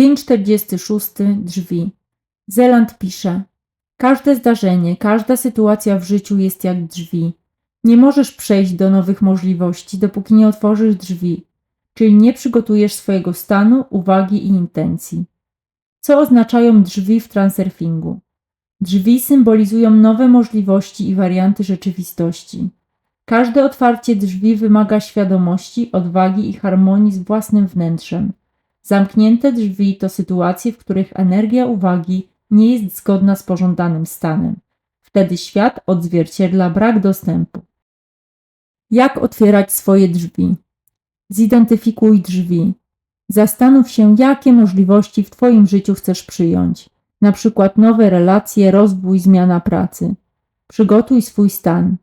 Dzień 46. Drzwi. Zeland pisze. Każde zdarzenie, każda sytuacja w życiu jest jak drzwi. Nie możesz przejść do nowych możliwości, dopóki nie otworzysz drzwi, czyli nie przygotujesz swojego stanu, uwagi i intencji. Co oznaczają drzwi w transurfingu? Drzwi symbolizują nowe możliwości i warianty rzeczywistości. Każde otwarcie drzwi wymaga świadomości, odwagi i harmonii z własnym wnętrzem. Zamknięte drzwi to sytuacje, w których energia uwagi nie jest zgodna z pożądanym stanem. Wtedy świat odzwierciedla brak dostępu. Jak otwierać swoje drzwi? Zidentyfikuj drzwi. Zastanów się, jakie możliwości w Twoim życiu chcesz przyjąć, na przykład nowe relacje, rozwój, zmiana pracy. Przygotuj swój stan.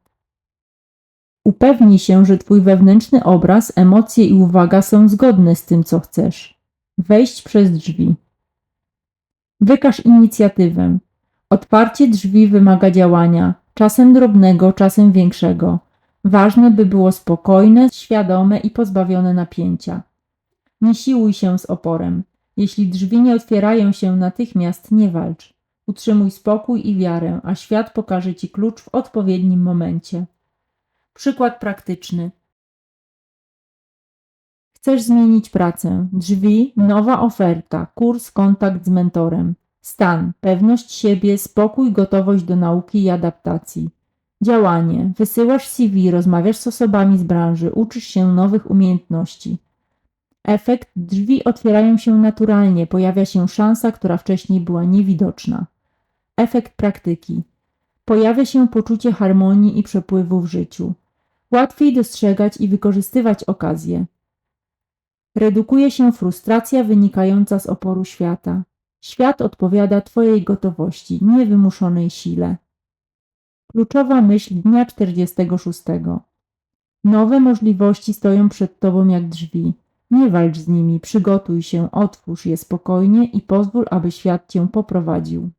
Upewnij się, że Twój wewnętrzny obraz, emocje i uwaga są zgodne z tym, co chcesz. Wejść przez drzwi. Wykaż inicjatywę. Otwarcie drzwi wymaga działania, czasem drobnego, czasem większego. Ważne, by było spokojne, świadome i pozbawione napięcia. Nie siłuj się z oporem. Jeśli drzwi nie otwierają się natychmiast, nie walcz. Utrzymuj spokój i wiarę, a świat pokaże ci klucz w odpowiednim momencie. Przykład praktyczny. Chcesz zmienić pracę, drzwi, nowa oferta, kurs, kontakt z mentorem, stan, pewność siebie, spokój, gotowość do nauki i adaptacji. Działanie, wysyłasz CV, rozmawiasz z osobami z branży, uczysz się nowych umiejętności. Efekt, drzwi otwierają się naturalnie, pojawia się szansa, która wcześniej była niewidoczna. Efekt praktyki. Pojawia się poczucie harmonii i przepływu w życiu. Łatwiej dostrzegać i wykorzystywać okazje. Redukuje się frustracja wynikająca z oporu świata. Świat odpowiada Twojej gotowości, niewymuszonej sile. Kluczowa myśl dnia 46. Nowe możliwości stoją przed Tobą jak drzwi. Nie walcz z nimi, przygotuj się, otwórz je spokojnie i pozwól, aby świat Cię poprowadził.